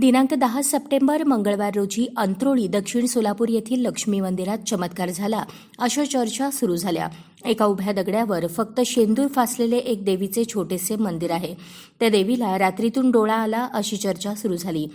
दिनांक दहा सप्टेंबर मंगळवार रोजी अंत्रोळी दक्षिण सोलापूर येथील लक्ष्मी मंदिरात चमत्कार झाला. अशा चर्चा सुरू झाल्या. एका उभ्या दगड्यावर फक्त शेंदूर फासलेले एक देवीचे छोटेसे मंदिर आहे. त्या देवीला रात्रीतून डोळा आला अशी चर्चा सुरू झाली.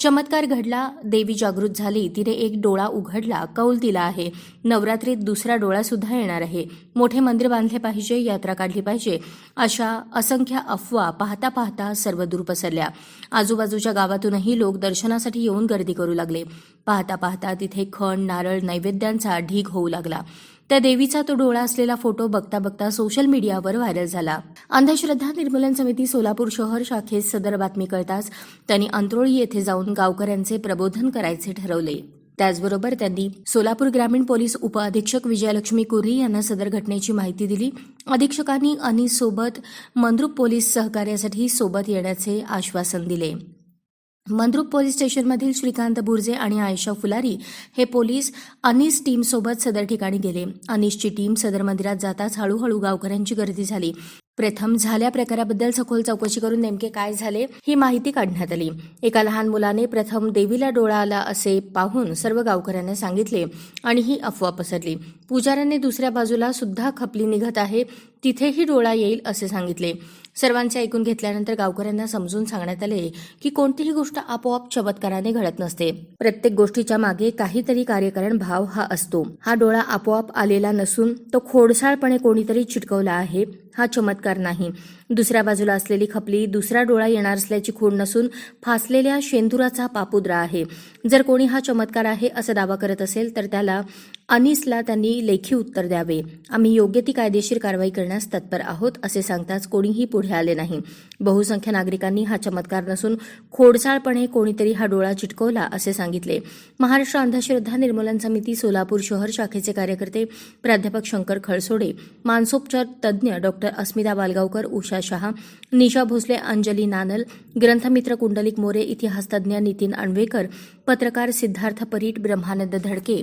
चमत्कार घडला देवी जागृत झाली तिने एक डोळा उघडला कौल दिला आहे. नवरात्रीत दुसरा डोळा सुद्धा येणार आहे. मोठे मंदिर बांधले पाहिजे यात्रा काढली पाहिजे. अशा असंख्य अफवा पाहता पाहता सर्व दूर पसरल्या. आजूबाजूच्या गावातूनही लोक दर्शनासाठी येऊन गर्दी करू लागले. पाहता पाहता तिथे खण नारळ नैवेद्यांचा ढीग होऊ लागला. त्या देवीचा तो डोळा असलेला फोटो बघता बघता सोशल मीडियावर व्हायरल झाला. अंधश्रद्धा निर्मूलन समिती सोलापूर शहर शाखेत सदर बातमी कळताच त्यांनी अंत्रोळी येथे जाऊन गावकऱ्यांचे प्रबोधन करायचे ठरवले. त्याचबरोबर त्यांनी सोलापूर ग्रामीण पोलीस उपअधीक्षक विजयलक्ष्मी कुर्री यांना सदर घटनेची माहिती दिली. अधीक्षकांनी अनिसोबत मंद्रुप पोलीस सहकार्यासाठी सोबत येण्याचे आश्वासन दिले. मंद्रुप पोलीस स्टेशनमधील श्रीकांत बुर्जे आणि आयशा फुलारी हे पोलीस अनिस टीमसोबत सदर ठिकाणी गेले. अनिसची टीम सदर मंदिरात जाताच हळूहळू गावकऱ्यांची गर्दी झाली. प्रथम झाल्या प्रकाराबद्दल सखोल चौकशी करून नेमके काय झाले ही माहिती काढण्यात आली. एका लहान मुलाने प्रथम देवीला डोळा आला असे पाहून सर्व गावकऱ्यांना सांगितले आणि ही अफवा पसरली. पुजाऱ्याने दुसऱ्या बाजूला सुद्धा खपली निघत आहे. तिथेही डोळा येईल असे सांगितले. सर्वांचे ऐकून घेतल्यानंतर गावकऱ्यांना समजून सांगण्यात आले की कोणतीही गोष्ट आपोआप चमत्काराने घडत नसते. प्रत्येक गोष्टीच्या मागे काहीतरी कार्यकारण भाव हा असतो. हा डोळा आपोआप आलेला नसून तो खोडसाळपणे कोणीतरी चिटकवला आहे हा चमत्कार नाही. दुसऱ्या बाजूला असलेली खपली दुसरा डोळा येणार असल्याची खूण नसून फासलेल्या शेंदुराचा पापुद्रा आहे. जर कोणी हा चमत्कार आहे असा दावा करत असेल तर त्याला अनिसला त्यांनी लेखी उत्तर द्यावे. आम्ही योग्य ती कायदेशीर कारवाई करण्यास तत्पर आहोत असे सांगताच कोणीही पुढे आले नाही. बहुसंख्य नागरिकांनी हा चमत्कार नसून खोडसाळपणे कोणीतरी हा डोळा चिटकवला असे सांगितले. महाराष्ट्र अंधश्रद्धा निर्मूलन समिती सोलापूर शहर शाखेचे कार्यकर्ते प्राध्यापक शंकर खळसोडे मानसोपचार तज्ज्ञ डॉक्टर अस्मिता बालगावकर उषा शहा निशा भोसले अंजली नानल ग्रंथमित्र कुंडलिक मोरे इतिहासतज्ज्ञ नितीन अणवेकर पत्रकार सिद्धार्थ परीट ब्रह्मानंद धडके